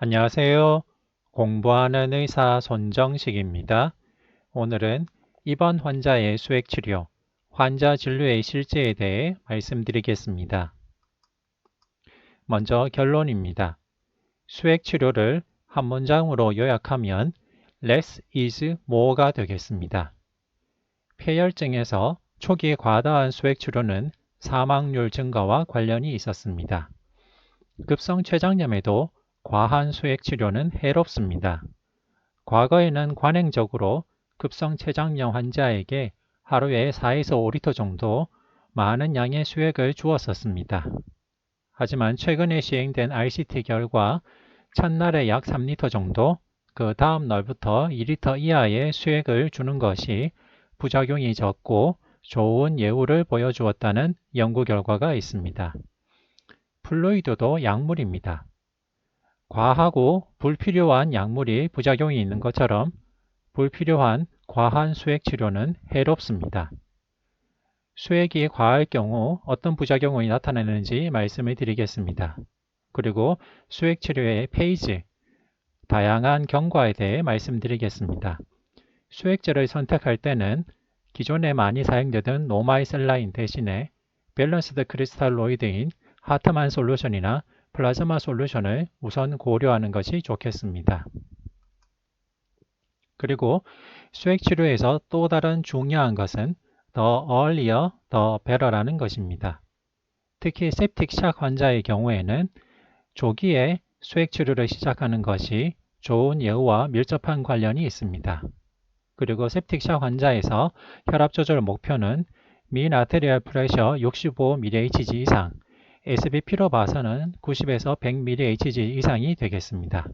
안녕하세요. 공부하는 의사 손정식입니다. 오늘은 입원 환자의 수액 치료, 환자 진료의 실제에 대해 말씀드리겠습니다. 먼저 결론입니다. 수액 치료를 한 문장으로 요약하면 less is more가 되겠습니다. 폐혈증에서 초기 과다한 수액 치료는 사망률 증가와 관련이 있었습니다. 급성 췌장염에도 과한 수액 치료는 해롭습니다. 과거에는 관행적으로 급성 췌장염 환자에게 하루에 4에서 5리터 정도 많은 양의 수액을 주었었습니다. 하지만 최근에 시행된 RCT 결과 첫날에 약 3리터 정도, 그 다음 날부터 2리터 이하의 수액을 주는 것이 부작용이 적고 좋은 예후를 보여주었다는 연구 결과가 있습니다. 플루이드도 약물입니다. 과하고 불필요한 약물이 부작용이 있는 것처럼 불필요한 과한 수액 치료는 해롭습니다. 수액이 과할 경우 어떤 부작용이 나타나는지 말씀을 드리겠습니다. 그리고 수액 치료의 페이지, 다양한 경과에 대해 말씀드리겠습니다. 수액제를 선택할 때는 기존에 많이 사용되던 노마이셀라인 대신에 밸런스드 크리스탈로이드인 하트만 솔루션이나 플라즈마 솔루션을 우선 고려하는 것이 좋겠습니다. 그리고 수액 치료에서 또 다른 중요한 것은 더 earlier, 더 better라는 것입니다. 특히 shock 환자의 경우에는 조기에 수액 치료를 시작하는 것이 좋은 예후와 밀접한 관련이 있습니다. 그리고 shock 환자에서 혈압 조절 목표는 민 아테리얼 프레셔 65mHg 이상, SBP로 봐서는 90에서 100mHg 이상이 되겠습니다.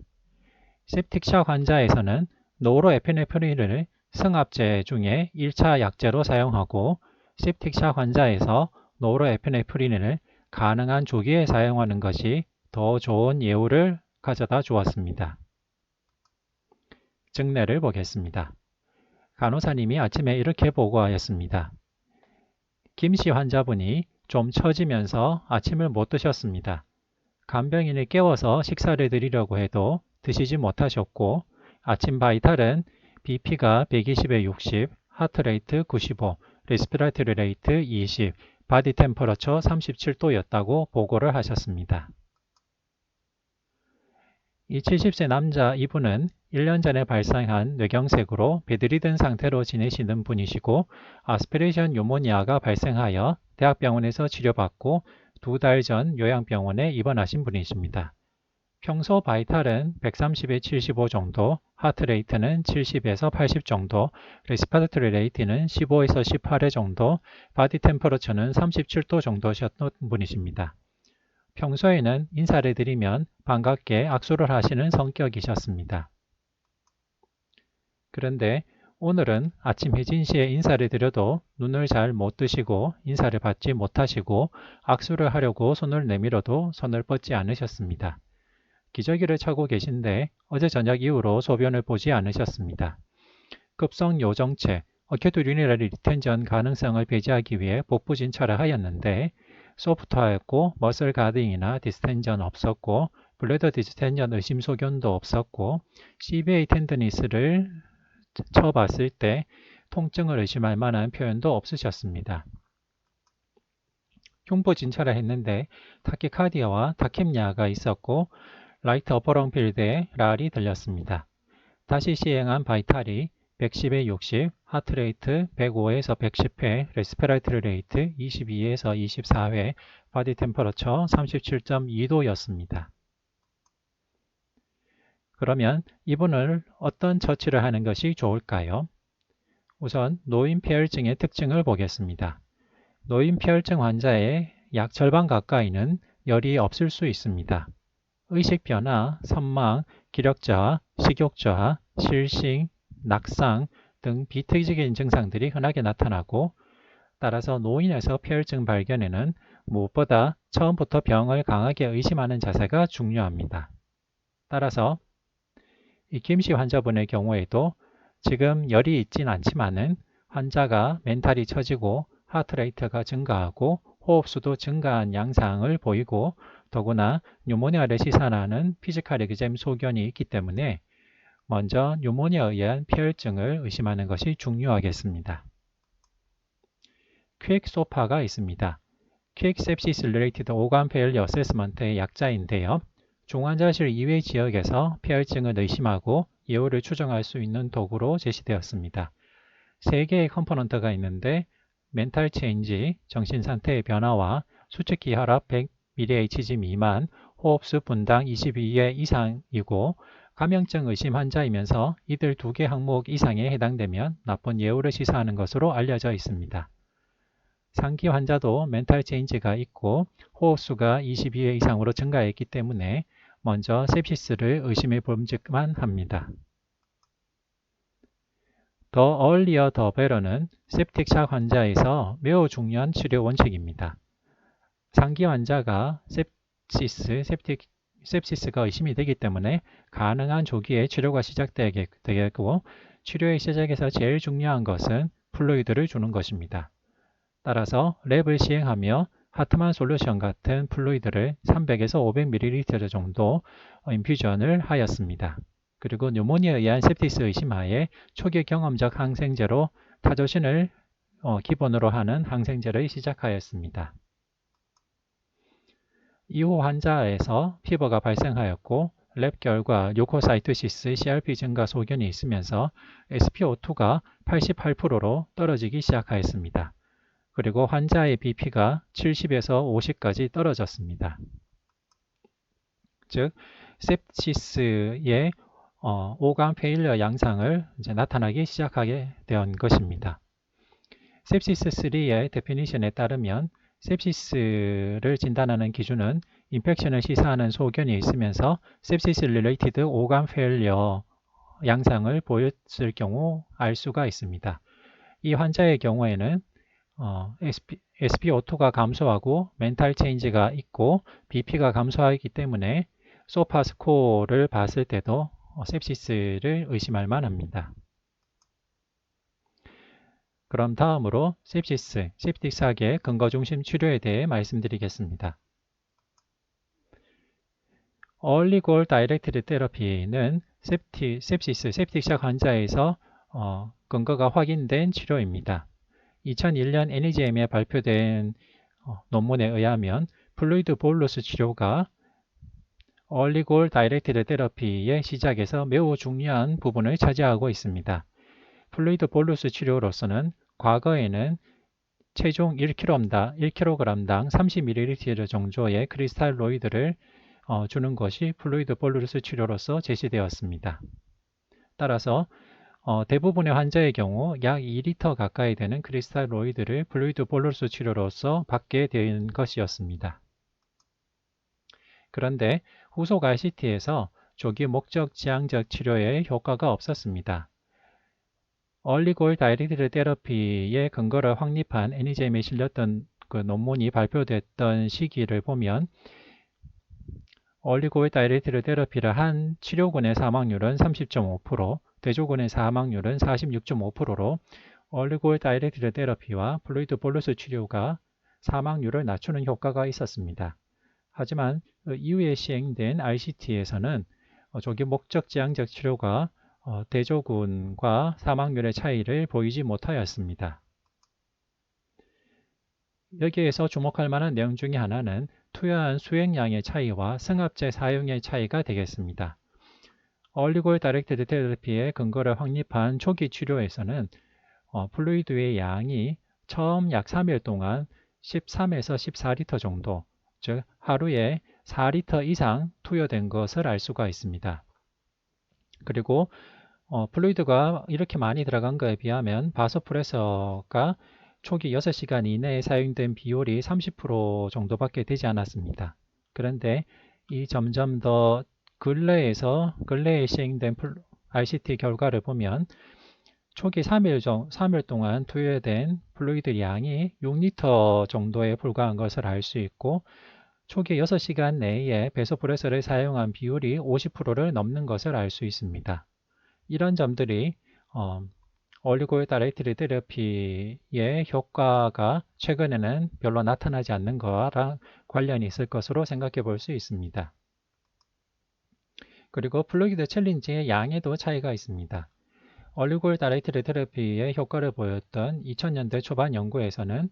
septic 환자에서는 노로에피네프린을 승합제 중에 1차 약제로 사용하고 septic 환자에서 노로에피네프린을 가능한 조기에 사용하는 것이 더 좋은 예후를 가져다 주었습니다. 증례를 보겠습니다. 간호사님이 아침에 이렇게 보고하였습니다. 김 씨 환자분이 좀 처지면서 아침을 못 드셨습니다. 간병인을 깨워서 식사를 드리려고 해도 드시지 못하셨고 아침 바이탈은 BP가 120에 60, 하트레이트 95, 레스피라트리 레이트 20, 바디 템퍼러처 37도였다고 보고를 하셨습니다. 이 70세 남자 이분은 1년 전에 발생한 뇌경색으로 베드리든 상태로 지내시는 분이시고 아스피레이션 유모니아가 발생하여 대학병원에서 치료받고 두 달 전 요양병원에 입원하신 분이십니다. 평소 바이탈은 130에 75 정도, 하트레이트는 70에서 80 정도, 레스파르트리 레이트는 15에서 18회 정도, 바디 템퍼러처는 37도 정도셨던 분이십니다. 평소에는 인사를 드리면 반갑게 악수를 하시는 성격이셨습니다. 그런데 오늘은 아침 혜진 씨의 인사를 드려도 눈을 잘 못 뜨시고 인사를 받지 못하시고 악수를 하려고 손을 내밀어도 손을 뻗지 않으셨습니다. 기저귀를 차고 계신데 어제 저녁 이후로 소변을 보지 않으셨습니다. 급성 요정체, 유니라리 리텐전 가능성을 배제하기 위해 복부 진찰을 하였는데 소프트하였고 머슬 가딩이나 디스텐전 없었고 블레더 디스텐전 의심 소견도 없었고 CBA 텐드니스를 쳐봤을 때 통증을 의심할 만한 표현도 없으셨습니다. 흉부 진찰을 했는데 타키카디아와 타킴야가 있었고 라이트 어퍼렁필드에 랄이 들렸습니다. 다시 시행한 바이탈이 110에 60, 하트레이트 105에서 110회, 레스페라이트리 레이트 22에서 24회, 바디 템퍼러처 37.2도였습니다. 그러면 이분을 어떤 처치를 하는 것이 좋을까요? 우선 노인폐혈증의 특징을 보겠습니다. 노인폐혈증 환자의 약 절반 가까이는 열이 없을 수 있습니다. 의식 변화, 선망, 기력 저하, 식욕 저하, 실싱, 낙상 등 비특이적인 증상들이 흔하게 나타나고 따라서 노인에서 폐혈증 발견에는 무엇보다 처음부터 병을 강하게 의심하는 자세가 중요합니다. 따라서 이 김씨 환자분의 경우에도 지금 열이 있진 않지만은 환자가 멘탈이 처지고 하트레이트가 증가하고 호흡수도 증가한 양상을 보이고 더구나 뉴모니아를 시사하는 피지컬 엑젬 소견이 있기 때문에 먼저 뉴모니아에 의한 폐혈증을 의심하는 것이 중요하겠습니다. 퀵 소파가 있습니다. 퀵 sepsis related organ failure assessment의 약자인데요. 중환자실 이외 지역에서 폐혈증을 의심하고 예후를 추정할 수 있는 도구로 제시되었습니다. 세 개의 컴포넌트가 있는데 멘탈 체인지, 정신 상태의 변화와 수축기 혈압 100mHg 미만, 호흡수 분당 22회 이상이고 감염증 의심 환자이면서 이들 두 개 항목 이상에 해당되면 나쁜 예후를 시사하는 것으로 알려져 있습니다. 상기 환자도 멘탈 체인지가 있고 호흡수가 22회 이상으로 증가했기 때문에 먼저 sepsis를 의심해 봄직만 합니다. 더 earlier the better는 septic샥 환자에서 매우 중요한 치료 원칙입니다. 상기 환자가 sepsis, septic, sepsis가 의심이 되기 때문에 가능한 조기에 치료가 시작되겠고 치료의 시작에서 제일 중요한 것은 플루이드를 주는 것입니다. 따라서 랩을 시행하며 하트만 솔루션 같은 플루이드를 300에서 500ml 정도 인퓨전을 하였습니다. 그리고 뉴모니아에 의한 septis 의심하에 초기 경험적 항생제로 타조신을 어, 기본으로 하는 항생제를 시작하였습니다. 이후 환자에서 피부가 발생하였고 랩 결과 요코사이토시스 CRP 증가 소견이 있으면서 SpO2가 88%로 떨어지기 시작하였습니다. 그리고 환자의 BP가 70에서 50까지 떨어졌습니다. 즉, sepsis의 어, 오감 페일러 양상을 나타나기 시작하게 된 것입니다. sepsis 3의 데피니션에 따르면 sepsis를 진단하는 기준은 인펙션을 시사하는 소견이 있으면서 sepsis related 오감 페일러 양상을 보였을 경우 알 수가 있습니다. 이 환자의 경우에는 어, SP, SpO2가 감소하고 멘탈 체인지가 있고 BP가 감소하기 때문에 소파 스코어를 봤을 때도 어, sepsis를 의심할 만합니다. 그럼 다음으로 sepsis, septic 사계 근거 중심 치료에 대해 말씀드리겠습니다. Goal Directed Therapy는 septic, sepsis, septic 환자에서 어, 근거가 확인된 치료입니다. 2001년 NEJM에 발표된 어, 논문에 의하면 플루이드 볼루스 치료가 얼리골 다이렉티드 테러피의 시작에서 매우 중요한 부분을 차지하고 있습니다. 플루이드 볼루스 치료로서는 과거에는 체중 1kg당, 1kg당 30ml 정도의 크리스탈로이드를 어, 주는 것이 플루이드 볼루스 치료로서 제시되었습니다. 따라서 어, 대부분의 환자의 경우 약 2리터 가까이 되는 크리스탈로이드를 플루이드 볼루스 치료로서 받게 된 것이었습니다. 그런데 후속 RCT에서 조기 목적 지향적 치료에 효과가 없었습니다. 얼리골 다이렉티드 테러피의 근거를 확립한 애니제임에 실렸던 그 논문이 발표됐던 시기를 보면 얼리골 다이렉티드 테러피를 한 치료군의 사망률은 30.5%, 대조군의 사망률은 46.5%로 얼리골 다이렉티드 테러피와 플루이드 볼루스 치료가 사망률을 낮추는 효과가 있었습니다. 하지만 그 이후에 시행된 RCT에서는 어, 조기 목적 지향적 치료가 어, 대조군과 사망률의 차이를 보이지 못하였습니다. 여기에서 주목할 만한 내용 중의 하나는 투여한 수행량의 차이와 승합제 사용의 차이가 되겠습니다. 얼리골 다이렉티드 테라피의 근거를 확립한 초기 치료에서는 어, 플루이드의 양이 처음 약 3일 동안 13에서 14리터 정도, 즉 하루에 4리터 이상 투여된 것을 알 수가 있습니다. 그리고 어, 플루이드가 이렇게 많이 들어간 것에 비하면 바소프레서가 초기 6시간 이내에 사용된 비율이 30% 정도밖에 되지 않았습니다. 그런데 이 점점 더 근래에서 근래에 시행된 RCT 결과를 보면 초기 3일, 정, 3일 동안 투여된 플루이드 양이 6리터 정도에 불과한 것을 알 수 있고 초기 6시간 내에 베소프레서를 사용한 비율이 50%를 넘는 것을 알 수 있습니다. 이런 점들이 어, 올리고일 다이렉트리 테라피의 효과가 최근에는 별로 나타나지 않는 거랑 관련이 있을 것으로 생각해 볼 수 있습니다. 그리고 플루이드 챌린지의 양에도 차이가 있습니다. 올리고일 다이렉트리 테라피의 효과를 보였던 2000년대 초반 연구에서는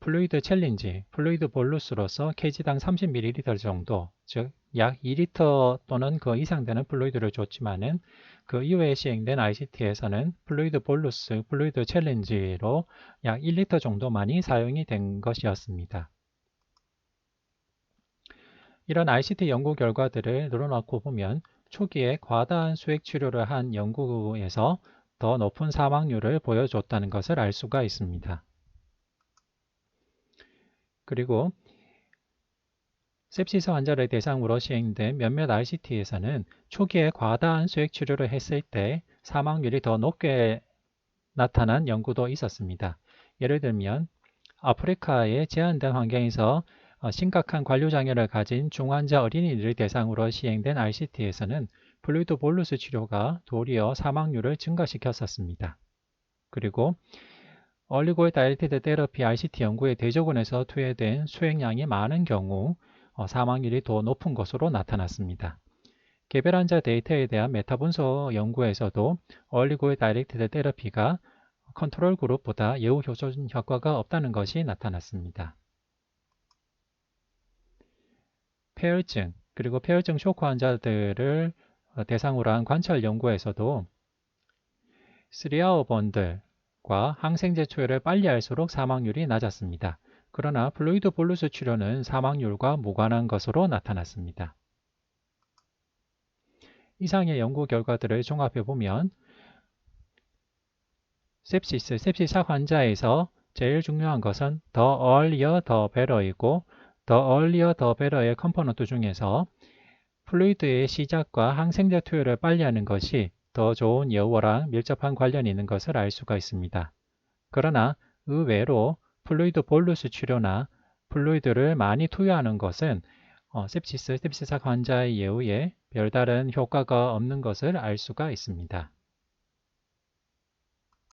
플루이드 챌린지, 플루이드 볼루스로서 kg당 30ml 정도, 즉 약 2리터 또는 그 이상 되는 플루이드를 줬지만은 그 이후에 시행된 ICT에서는 플루이드 볼루스, 플루이드 챌린지로 약 1리터 정도만이 사용이 된 것이었습니다. 이런 ICT 연구 결과들을 늘어놓고 보면 초기에 과다한 수액 치료를 한 연구에서 더 높은 사망률을 보여줬다는 것을 알 수가 있습니다. 그리고 sepsis 환자를 대상으로 시행된 몇몇 RCT에서는 초기에 과다한 수액 치료를 했을 때 사망률이 더 높게 나타난 연구도 있었습니다. 예를 들면 아프리카의 제한된 환경에서 어, 심각한 관료장애를 가진 중환자 어린이들을 대상으로 시행된 RCT에서는 플루이드 볼루스 치료가 도리어 사망률을 증가시켰었습니다. 그리고 얼리고이 다이렉티드 테러피 RCT 연구의 대조군에서 투여된 수행량이 많은 경우 어, 사망률이 더 높은 것으로 나타났습니다. 개별 환자 데이터에 대한 메타 분석 연구에서도 얼리고의 다이렉티드 테러피가 컨트롤 그룹보다 예후 효존 효과가 없다는 것이 나타났습니다. 폐혈증 그리고 폐혈증 쇼크 환자들을 어, 대상으로 한 관찰 연구에서도 스리아오번들과 항생제 투여를 빨리 할수록 사망률이 낮았습니다. 그러나 플루이드 볼루스 치료는 사망률과 무관한 것으로 나타났습니다. 이상의 연구 결과들을 종합해 보면 sepsis, sepsis 환자에서 제일 중요한 것은 더 earlier, 더 better이고 더 earlier, 더 better의 컴포넌트 중에서 플루이드의 시작과 항생제 투여를 빨리 하는 것이 더 좋은 여우랑 밀접한 관련이 있는 것을 알 수가 있습니다. 그러나 의외로 플루이드 볼루스 치료나 플루이드를 많이 투여하는 것은 어, sepsis, sepsis 환자의 예후에 별다른 효과가 없는 것을 알 수가 있습니다.